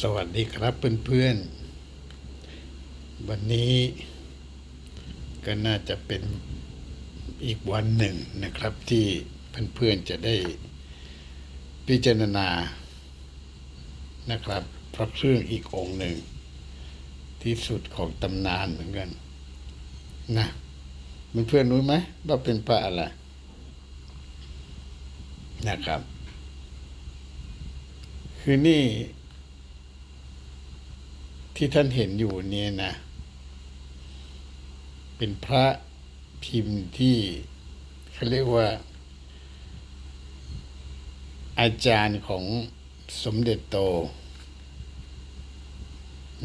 สวัสดีครับเพื่อนๆ วันนี้ก็น่าจะเป็นอีกวันหนึ่งนะครับที่เพื่อนๆจะได้พิจารณานะครับ พระเครื่องอีกองหนึ่ง ที่สุดของตำนานเหมือนกันนะเพื่อนๆรู้ไหมว่าเป็นพระอะไรนะครับ คือนี่ ที่ท่านเห็นอยู่เนี่ยนะ เป็นพระพิมพ์ที่เขาเรียกว่า อาจารย์ของสมเด็จโต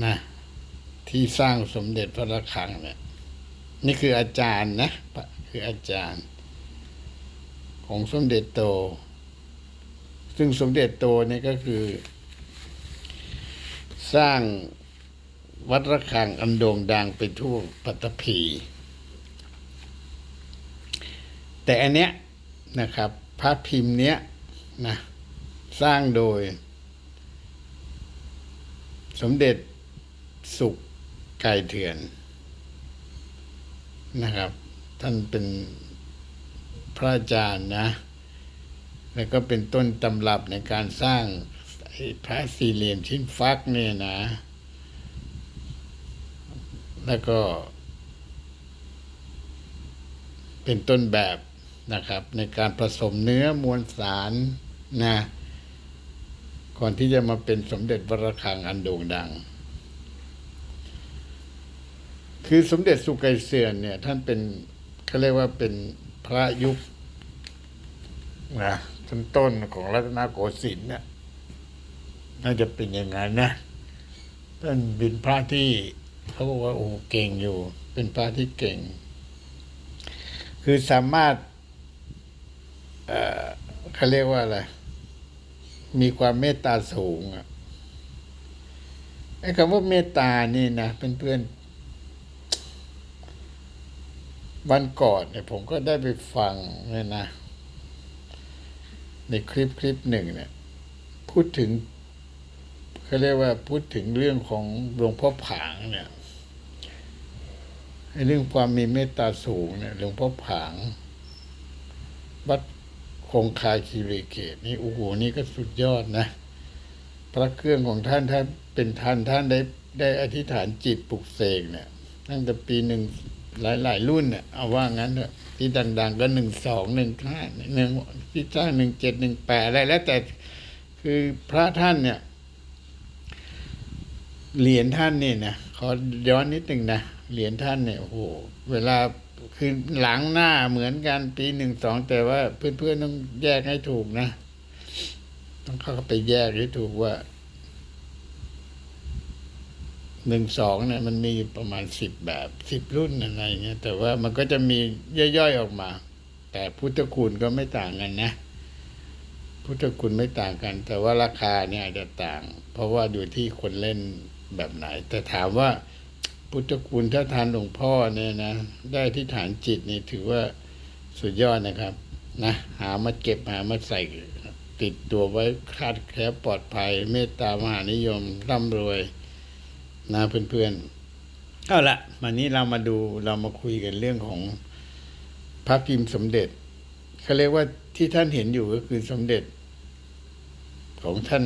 นะที่สร้างสมเด็จพระระฆังเนี่ยนี่คืออาจารย์นะคืออาจารย์ ของสมเด็จโต ซึ่งสมเด็จโตนี่ก็คือ สร้าง วัดระฆังอันโด่งดังไปทั่วปัตตภีแต่อันเนี้ยนะครับพระพิมพ์เนี้ยนะสร้างโดย สมเด็จสุขไก่เถื่อนนะครับ ท่านเป็นพระอาจารย์นะ แล้วก็เป็นต้นตำรับในการสร้างพระสี่เหลี่ยมชิ้นฟักเนี่ยนะ แล้วก็ เป็นต้นแบบนะครับ ในการผสมเนื้อมวลสารนะก่อนที่จะมาเป็นสมเด็จวรคังอันโด่งดัง คือสมเด็จสุไกเสือนเนี่ย ท่านเป็นเขาเรียกว่าเป็นพระยุคนะต้นต้นของรัตนโกสินทร์เนี่ยน่าจะเป็นอย่างนั้นนะท่านเป็นพระที่ เขาบอกว่าโอ้เก่งอยู่ เป็นพระที่เก่ง คือสามารถเอ่อเขาเรียกว่าอะไร มีความเมตตาสูงอะไอ้คำว่าเมตตานี่นะเพื่อนๆวันก่อนเนี่ยผมก็ได้ไปฟังเนี่ยนะ ในคลิปคลิปหนึ่งเนี่ย พูดถึง เขาเรียกว่าพูดถึงเรื่องของหลวงพ่อผางเนี่ยเรื่องความมีเมตตาสูงเนี่ยหลวงพ่อผางวัดคงคาคีรีเกตนี่โอ้โหนี่ก็สุดยอดนะ พระเครื่องของท่านถ้านเป็นท่านท่านได้ได้อธิษฐานจิตปลุกเสกเนี่ย ตั้งแต่ปีหนึ่งหลายหลายรุ่นเนี่ยเอาว่างั้นเถอะที่ดัง ๆ ก็หนึ่งสองหนึ่งห้าหนึ่งที่สร้างหนึ่งเจ็ดหนึ่งแปดอะไรแล้วแต่คือพระท่านเนี่ย เหรียญท่านนี่นะขอย้อนนิดหนึ่งนะเหรียญท่านเนี่ยโอ้โหเวลาคือหลังหน้าเหมือนกันปีหนึ่งสองแต่ว่าเพื่อนๆต้องแยกให้ถูกนะ ต้องเข้าไปแยกให้ถูกว่าหนึ่งสองเนี่ยมันมีประมาณสิบแบบสิบรุ่นอะไรเงี้ยแต่ว่ามันก็จะมีย่อยๆออกมา แต่พุทธคุณก็ไม่ต่างกันนะ พุทธคุณไม่ต่างกัน แต่ว่าราคาเนี่ยอาจจะต่าง เพราะว่าอยู่ที่คนเล่น แบบไหน แต่ถามว่าพุทธคุณถ้าทานหลวงพ่อเนี่ยนะ ได้ที่ฐานจิตนี่ถือว่าสุดยอดนะครับ นะ หามาเก็บหามาใส่ติดตัวไว้คาดแคล้วปลอดภัย เมตตามหานิยมร่ำรวย นะเพื่อนๆเอาละวันนี้เรามาดูเรามาคุยกันเรื่องของพระพิมพ์สมเด็จเขาเรียกว่าที่ท่านเห็นอยู่ก็คือสมเด็จของท่าน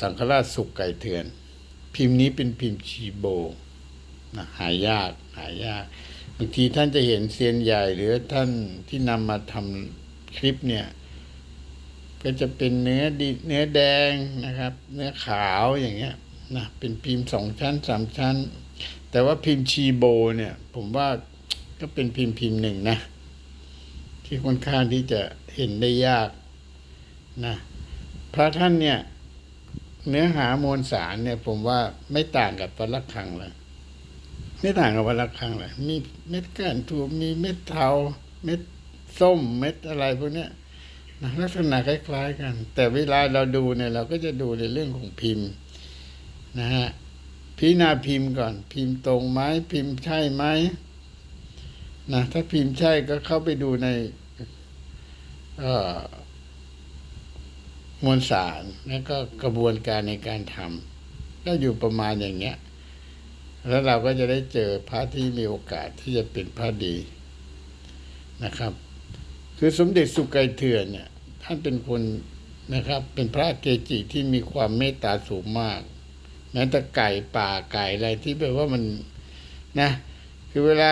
สังฆราชสุกไก่เถื่อน พิมพ์นี้เป็นพิมพ์ชีโบนะหายากหายากบางทีท่านจะเห็นเซียนใหญ่หรือท่านที่นำมาทำคลิปเนี่ย ก็จะเป็นเนื้อดีเนื้อแดงนะครับ เนื้อขาวอย่างเงี้ยนะเป็นพิมพ์สองชั้นสามชั้น แต่ว่าพิมพ์ชีโบเนี่ย ผมว่าก็เป็นพิมพ์พิมพ์หนึ่งนะ ที่ค่อนข้างที่จะเห็นได้ยากนะ พระท่านเนี่ย เนื้อหามวลสารเนี่ย ผมว่าไม่ต่างกับวัดระฆังเลยไม่ต่างกับวัดระฆังเลยมีเม็ดก้านทูมีเม็ดเทาเม็ดส้มเม็ดอะไรพวกเนี้ยลักษณะคล้ายๆกัน แต่เวลาเราดูเนี่ย เราก็จะดูในเรื่องของพิมพ์นะฮะพิจารณาพิมพ์ก่อน พิมพ์ตรงไหมพิมพ์ใช่ไหมนะถ้าพิมพ์ใช่ก็เข้าไปดูใน เอ่อ มวลสารแล้วก็กระบวนการในการทำก็อยู่ประมาณอย่างเงี้ย แล้วเราก็จะได้เจอพระที่มีโอกาสที่จะเป็นพระดีนะครับ คือสมเด็จสุไกรเถื่อนเนี่ย ท่านเป็นคนนะครับ เป็นพระเกจิที่มีความเมตตาสูงมากแม้แต่ไก่ป่าไก่อะไรที่แบบว่ามันนะ คือเวลา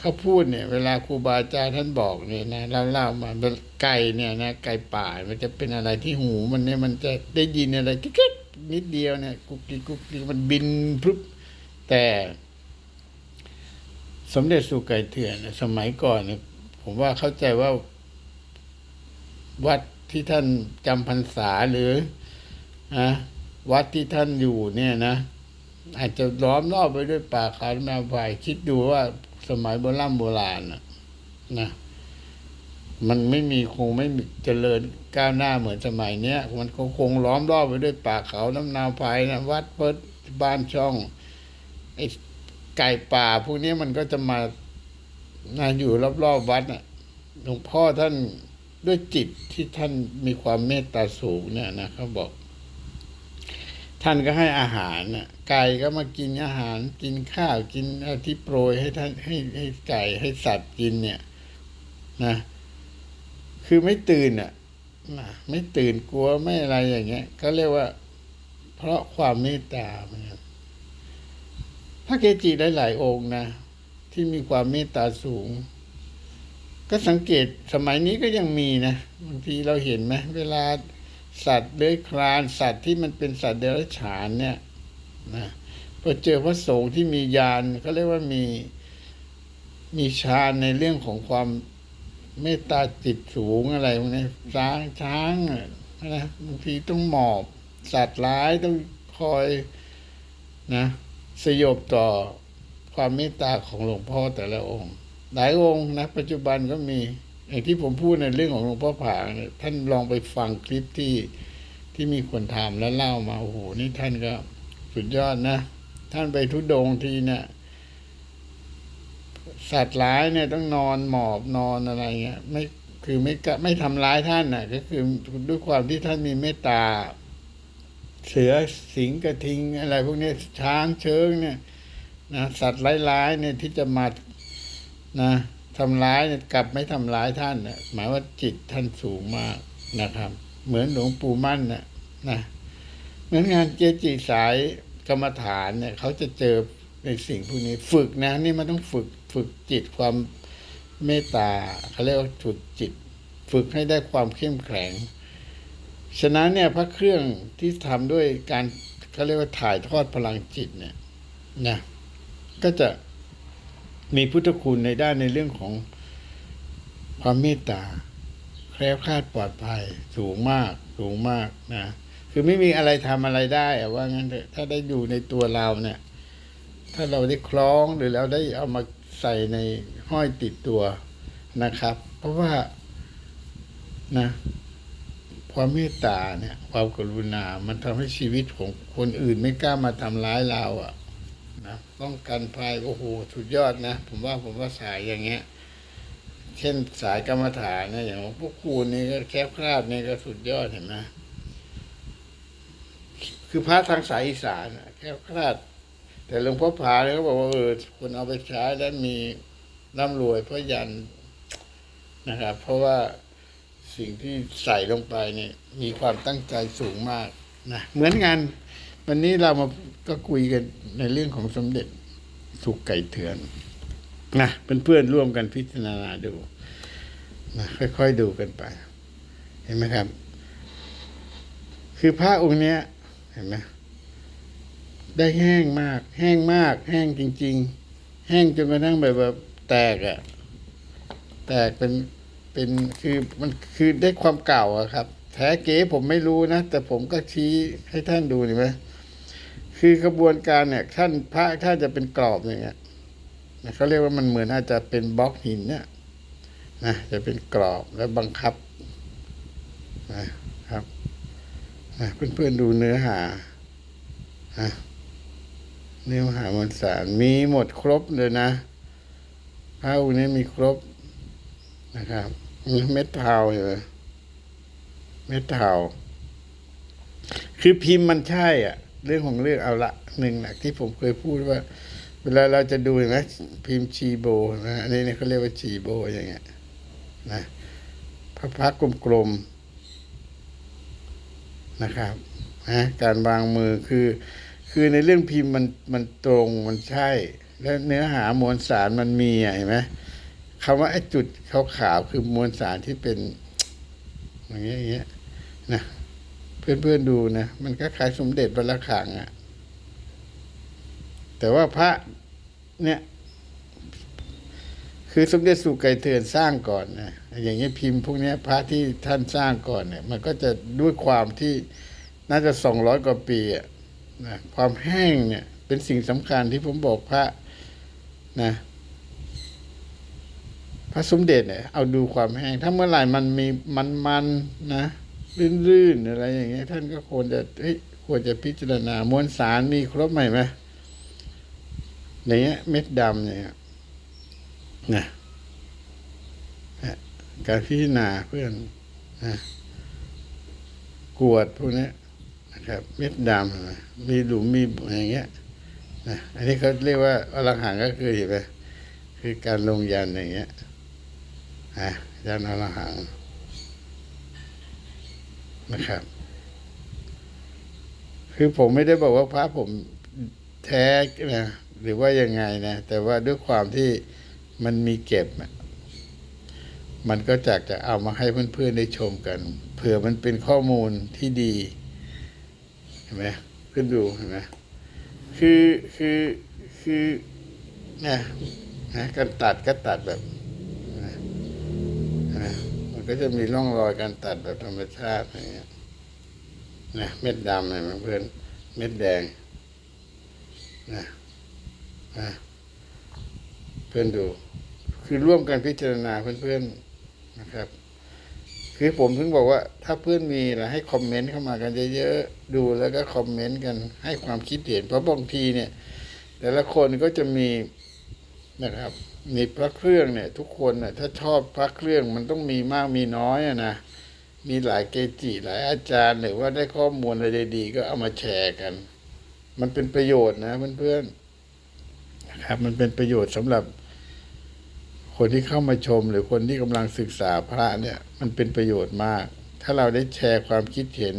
เขาพูดเนี่ย เวลาครูบาอาจารย์ท่านบอกเนี่ยนะเล่าเล่ามาไก่เนี่ยนะไก่ป่ามันจะเป็นอะไรที่หูมันเนี่ยมันจะได้ยินอะไรกิ๊กนิดเดียวเนี่ยกุกกิกกุกกิกมันบินพรุบแต่สมเด็จสุไก่เถื่อนสมัยก่อนเนี่ยผมว่าเข้าใจว่าวัดที่ท่านจำพรรษาหรืออะวัดที่ท่านอยู่เนี่ยนะอาจจะล้อมรอบไปด้วยป่าเขาวนาไผ่คิดดูว่า สมัยโบราณโบราณนะนะมันไม่มีคงไม่มีเจริญก้าวหน้าเหมือนสมัยเนี้ย มันก็คงล้อมรอบไปด้วยป่าเขาน้ำนาวไผ่นะวัดเปิดบ้านช่องไอ้ไก่ป่า พวกนี้มันก็จะมานาอยู่รอบๆวัดน่ะหลวงพ่อท่านด้วยจิตที่ท่านมีความเมตตาสูงเนี่ยนะเขาบอก ท่านก็ให้อาหารน่ะไก่ก็มากินอาหารกินข้าวกินอะที่โปรยให้ท่านให้ให้ไก่ให้สัตว์กินเนี่ยนะคือไม่ตื่นอะนะไม่ตื่นกลัวไม่อะไรอย่างเงี้ย ก็เรียกว่า เพราะความเมตตาเนกันพระเกจิหลายๆองค์นะที่มีความเมตตาสูง ก็สังเกตสมัยนี้ก็ยังมีนะบางทีเราเห็นไหมเวลา สัตว์เลื้อยคลานสัตว์ที่มันเป็นสัตว์เดรัจฉานเนี่ยนะพอเจอพระสงฆ์ที่มีญาณเขาเรียกว่ามีมีฌานในเรื่องของความเมตตาจิตสูงอะไรพวกนี้ช้างช้างอะนะบางทีต้องหมอบ สัตว์ร้ายต้องคอยนะสยบต่อความเมตตาของหลวงพ่อแต่ละองค์ หลายองค์นะ ปัจจุบันก็มี อย่างที่ผมพูดในเรื่องของหลวงพ่อผาเนี่ยท่านลองไปฟังคลิปที่ที่มีคนทำแล้วเล่ามาโอ้โหนี่ท่านก็สุดยอดนะ ท่านไปทุดงทีเนี่ยสัตว์ร้ายเนี่ยต้องนอนหมอบนอนอะไรเงี้ยไม่คือไม่กะไม่ทำร้ายท่านน่ะ ก็คือด้วยความที่ท่านมีเมตตา เสือสิงกระทิงอะไร พวกนี้ช้างเชิงเนี่ยนะสัตว์ร้ายๆเนี่ยที่จะมานะ ทำร้ายเนี่ยกลับไม่ทำร้ายท่านนะหมายว่าจิตท่านสูงมากนะครับ เหมือนหลวงปู่มั่นนะนะเหมือนงานเจจิสายกรรมฐานเนี่ยเขาจะเจอในสิ่งพวกนี้ฝึกนะนี่มันต้องฝึกฝึกจิตความเมตตาเขาเรียกว่าฝึกจิต ฝึกให้ได้ความเข้มแข็งฉะนั้นเนี่ยพระเครื่องที่ทำด้วยการเขาเรียกว่าถ่ายทอดพลังจิตเนี่ยนะก็จะ มีพุทธคุณในด้านในเรื่องของความเมตตาแคล้วคลาดปลอดภัยสูงมากสูงมากนะคือไม่มีอะไรทำอะไรได้อะว่างั้นเถอะถ้าได้อยู่ในตัวเราเนี่ย ถ้าเราได้คล้องหรือเราได้เอามาใส่ในห้อยติดตัวนะครับ เพราะว่านะ ความเมตตาเนี่ย ความกรุณา มันทำให้ชีวิตของคนอื่นไม่กล้ามาทำร้ายเราอะ นะป้องกันภัยโอ้โหสุดยอดนะ ผมว่าผมว่าสายอย่างเงี้ย เช่นสายกรรมฐานนะอย่างพวกคูณนี่ก็แคบคลาดนี่ก็สุดยอดเห็นไหมคือพระทางสายอีสานแคบคลาด แต่หลวงพ่อผาเนี่ยเขาบอกว่าเออคุณเอาไปใช้แล้วมีร่ำรวยเพราะยันนะครับ เพราะว่าสิ่งที่ใส่ลงไปเนี่ยมีความตั้งใจสูงมากนะเหมือนงาน วันนี้เรามาก็คุยกันในเรื่องของสมเด็จสุกไก่เถือนนะเพื่อนๆร่วมกันพิจารณาดูนะค่อยๆดูกันไป เห็นไหมครับ คือพระองค์เนี้ย เห็นไหมได้แห้งมาก แห้งมาก แห้งจริง ๆ แห้งจนกระทั่งแบบว่าแตกอะแตกเป็นเป็นคือมันคือได้ความเก่าอะครับ แท้เก๋ผมไม่รู้นะ แต่ผมก็ชี้ให้ท่านดูเห็นไหม คือกระบวนการเนี่ยท่านพระท่านจะเป็นกรอบอย่างเงี้ยนะเขาเรียกว่ามันเหมือนอาจจะเป็นบล็อกหินเนี่ยนะจะเป็นกรอบแล้วบังคับนะครับนะเพื่อนๆดูเนื้อหาเนื้อหามวลสารมีหมดครบเลยนะพระองค์นี้มีครบนะครับมีเม็ดพราอยู่เลยเม็ดเทาคือพิมพ์มันใช่อะ เรื่องของเรื่องเอาละหนึ่งนะที่ผมเคยพูดว่า เวลาเราจะดูเห็นไหมพิมพ์ชีโบนะอันนี้เนี่ยเขาเรียกว่าชีโบอย่างเงี้ยนะพระพักกลมๆนะครับนะการวางมือคือ คือในเรื่องพิมพ์มันมันตรงมันใช่ และเนื้อหามวลสารมันมีเห็นไหมคำว่าไอ้จุดขาวๆคือมวลสารที่เป็นอย่างเงี้ยอย่างเงี้ยนะ เพื่อนๆดูนะ มันก็คล้ายสมเด็จวัดละขังอะแต่ว่าพระเนี่ย คือสมเด็จสุไก่เถือนสร้างก่อนนะอย่างเงี้ยพิมพ์พวกเนี้ยพระที่ท่านสร้างก่อนเนี่ย มันก็จะด้วยความที่น่าจะสองร้อยกว่าปีอะนะความแห้งเนี่ย เป็นสิ่งสำคัญที่ผมบอกพระนะพระสมเด็จเนี่ยเอาดูความแห้ง ถ้าเมื่อไหร่มันมีมันมันนะ ลื่นๆอะไรอย่างเงี้ยท่านก็ควรจะเฮ้ยควรจะพิจารณามวลสารมีครบไหมไหมอย่างเงี้ยเม็ดดำเนี่ยนะนะการพิจารณาเพื่อนนะกวดพวกเนี้ยนะครับ เม็ดดำมีหลุมมีอย่างเงี้ยนะอันนี้เขาเรียกว่าอรหังก็คือเห็นไหมคือการลงยันอย่างเงี้ยอะยันอรหัง นะครับ คือผมไม่ได้บอกว่าพระผมแท้นะหรือว่ายังไงนะ แต่ว่าด้วยความที่มันมีเก็บมันก็จากจะเอามาให้เพื่อนๆได้ชมกัน เผื่อมันเป็นข้อมูลที่ดี เห็นไหมขึ้นดูเห็นไหมคือคือคือนี่ยนะการตัดก็ตัดแบบนะ ก็จะมีร่องรอยการตัดแบบธรรมชาติอย่างเงี้ยนะเม็ดดำเนี่ยเพื่อนเม็ดแดงนะนะเพื่อนดู คือร่วมกันพิจารณาเพื่อนๆนะครับ คือผมถึงบอกว่า ถ้าเพื่อนมีนะให้คอมเมนต์เข้ามากันเยอะๆดูแล้วก็คอมเมนต์กันให้ความคิดเห็นเพราะบางทีเนี่ย แต่ละคนก็จะมีนะครับ มีพระเครื่องเนี่ย ทุกคนน่ะถ้าชอบพระเครื่องมันต้องมีมากมีน้อยอะนะมีหลายเกจิหลายอาจารย์หรือว่าได้ข้อมูลอะไรดีๆก็เอามาแชร์กัน มันเป็นประโยชน์นะเพื่อนๆนะครับ มันเป็นประโยชน์สำหรับ คนที่เข้ามาชม หรือคนที่กำลังศึกษาพระเนี่ย มันเป็นประโยชน์มาก ถ้าเราได้แชร์ความคิดเห็น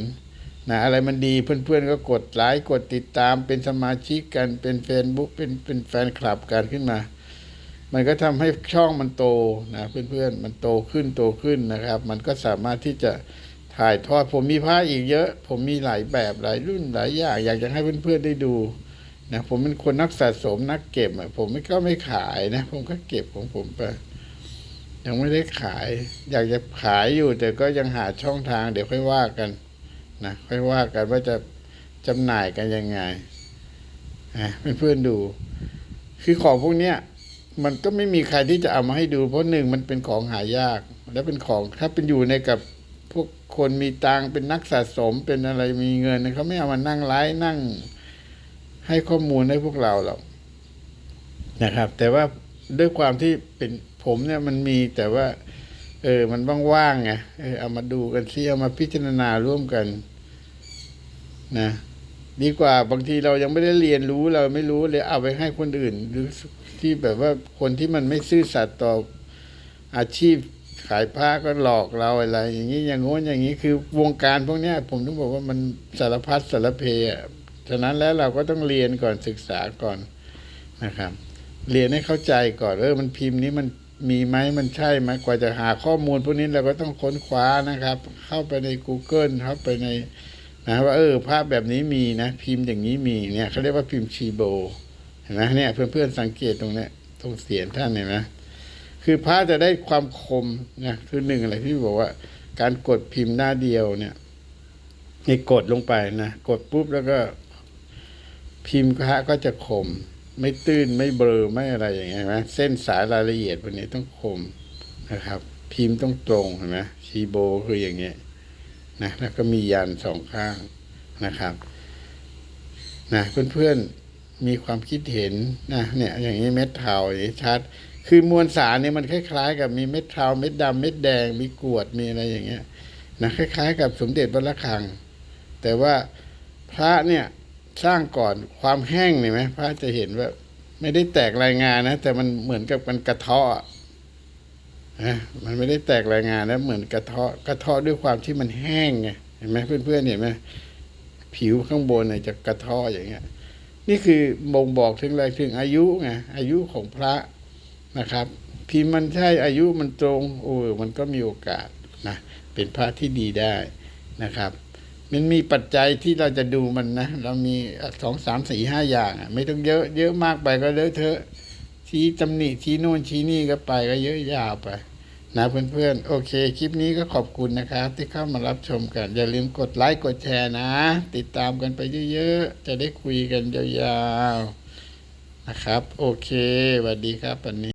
นะอะไรมันดีเพื่อนๆก็กดไลค์กดติดตามเป็นสมาชิกกันเป็นเฟซบุ๊กเป็นเป็นแฟนคลับกันขึ้นมา มันก็ทำให้ช่องมันโตนะเพื่อนๆมันโตขึ้นโตขึ้นนะครับ มันก็สามารถที่จะถ่ายทอดผมมีผ้าอีกเยอะ ผมมีหลายแบบหลายรุ่นหลายอย่างอยากจะให้เพื่อนๆได้ดูนะผมเป็นคนนักสะสมนักเก็บอะผมไม่ก็ไม่ขายนะ ผมก็เก็บของผมไปยังไม่ได้ขาย อยากจะขายอยู่ แต่ก็ยังหาช่องทางเดี๋ยวค่อยว่ากันนะค่อยว่ากันว่าจะจำหน่ายกันยังไงอะเพื่อนๆดู คือของพวกเนี้ย มันก็ไม่มีใครที่จะเอามาให้ดู เพราะหนึ่งมันเป็นของหายาก แล้วเป็นของถ้าเป็นอยู่ในกับพวกคนมีตังเป็นนักสะสมเป็นอะไรมีเงินเขาไม่เอามานั่งไลฟ์นั่ง ให้ข้อมูลให้พวกเราหรอกนะครับ แต่ว่าด้วยความที่เป็นผมเนี่ยมันมีแต่ว่า เออ มันว่างๆไงเออเอามาดูกันซิเอามาพิจารณาร่วมกัน นะดีกว่าบางทีเรายังไม่ได้เรียนรู้เราไม่รู้เลยเอาไปให้คนอื่น หรือ ที่แบบว่าคนที่มันไม่ซื่อสัตย์ต่ออาชีพขายผ้าก็หลอกเราอะไร อย่างนี้อย่างโน้นอย่างนี้คือวงการพวกนี้ผมต้องบอกว่ามันสารพัดสารเพอะฉะนั้นแล้วเราก็ต้องเรียนก่อนศึกษาก่อนนะครับ เรียนให้เข้าใจก่อนเออมันพิมพ์นี้มันมีไหมมันใช่ไหมกว่าจะหาข้อมูลพวกนี้เราก็ต้องค้นคว้านะครับ เข้าไปใน Google เข้าไปในนะว่าเออภาพแบบนี้มีนะ พิมพ์อย่างนี้มีเนี่ยเขาเรียกว่าพิมพ์ชีโบ ห็นไหมเนี่ย เพื่อนๆสังเกตตรงเนี้ยตรงเสียงท่านเห็นไหมคือพระจะได้ความคมนะคือหนึ่งอะไรที่บอกว่า การกดพิมพ์หน้าเดียวเนี่ยนี่กดลงไปนะ กดปุ๊บแล้วก็ พิมพ์พระก็จะคม ไม่ตื้นไม่เบลอไม่อะไรอย่างเงี้ยนไหมเส้นสายรายละเอียดพวกนี้ต้องคมนะครับ พิมพ์ต้องตรงเห็นไหมชีโบคืออย่างเงี้ยนะแล้วก็มียันสองข้างนะครับ นะเพื่อนๆ มีความคิดเห็นนะเนี่ยอย่างนี้เม็ดเทาอย่างนี้ชัด คือมวลสารเนี่ยมันคล้าย ๆ กับมีเม็ดเทาเม็ดดำเม็ดแดง มีกรวดมีอะไรอย่างเงี้ยนะคล้าย ๆ กับสมเด็จวัดระฆัง แต่ว่าพระเนี่ยสร้างก่อนความแห้งเห็นไหมพระจะเห็นว่า ไม่ได้แตกรายงานนะแต่มันเหมือนกับมันกระเทาะอะนะมันไม่ได้แตกรายงานนะเหมือนกระเทาะกระเทาะด้วยความที่มันแห้งไงเห็นไหมเพื่อนๆเห็นไหมผิวข้างบนเนี่ยจะกระเทาะอย่างเงี้ย นี่คือบ่งบอกถึงอะไรถึงอายุไงอายุของพระนะครับ พิมพ์มันใช่อายุมันตรงโอ้มันก็มีโอกาสนะเป็นพระที่ดีได้นะครับ มันมีปัจจัยที่เราจะดูมันนะ เรามีสองสามสี่ห้าอย่างไม่ต้องเยอะเยอะมากไปก็เลอะเทอะชี้ตำหนิชี้โน่นชี้นี่ก็ไปก็เยอะยาวไป นะเพื่อนๆ โอเค คลิปนี้ก็ขอบคุณนะครับ ที่เข้ามารับชมกัน อย่าลืมกดไลค์กดแชร์นะ ติดตามกันไปเยอะๆ จะได้คุยกันยาวๆ นะครับ โอเคสวัสดีครับวันนี้